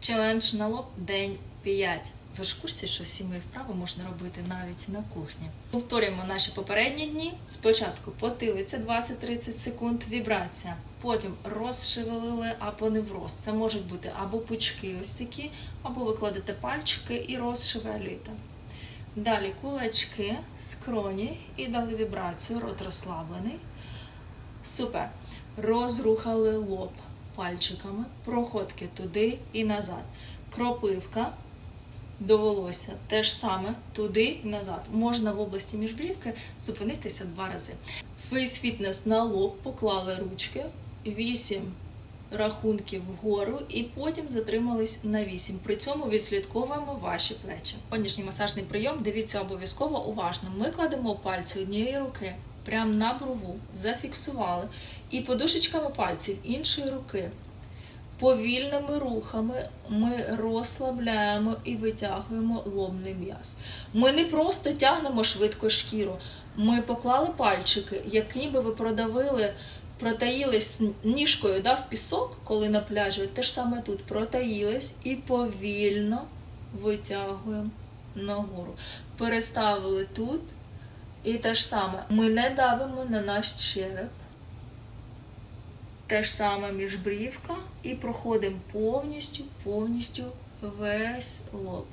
Челендж на лоб день 5. Ви ж в курсі, що всі мої вправи можна робити навіть на кухні. Повторюємо наші попередні дні. Спочатку потилиця 20-30 секунд, вібрація. Потім розшевелили апоневроз. Це можуть бути або пучки ось такі, або ви кладете пальчики і розшевелюєте. Далі кулачки, скроні і дали вібрацію, рот розслаблений. Супер. Розрухали лоб пальчиками, проходки туди і назад. Кропивка до волосся теж саме туди і назад. Можна в області міжбрівки зупинитися два рази. Фейс-фітнес на лоб поклали ручки, 8 рахунків вгору і потім затримались на 8. При цьому відслідковуємо ваші плечі. Сьогоднішній масажний прийом дивіться обов'язково уважно. Ми кладемо пальці однієї руки прямо на брову, зафіксували, і подушечками пальців іншої руки повільними рухами ми розслабляємо і витягуємо лобний м'яз. Ми не просто тягнемо швидко шкіру. Ми поклали пальчики, як ніби ви продавили, протаїлись ніжкою да, в пісок, коли на пляжі. Те ж саме тут протаїлись і повільно витягуємо нагору. Переставили тут. І те ж саме. Ми не давимо на наш череп. Те ж саме міжбрівка і проходимо повністю, повністю весь лоб.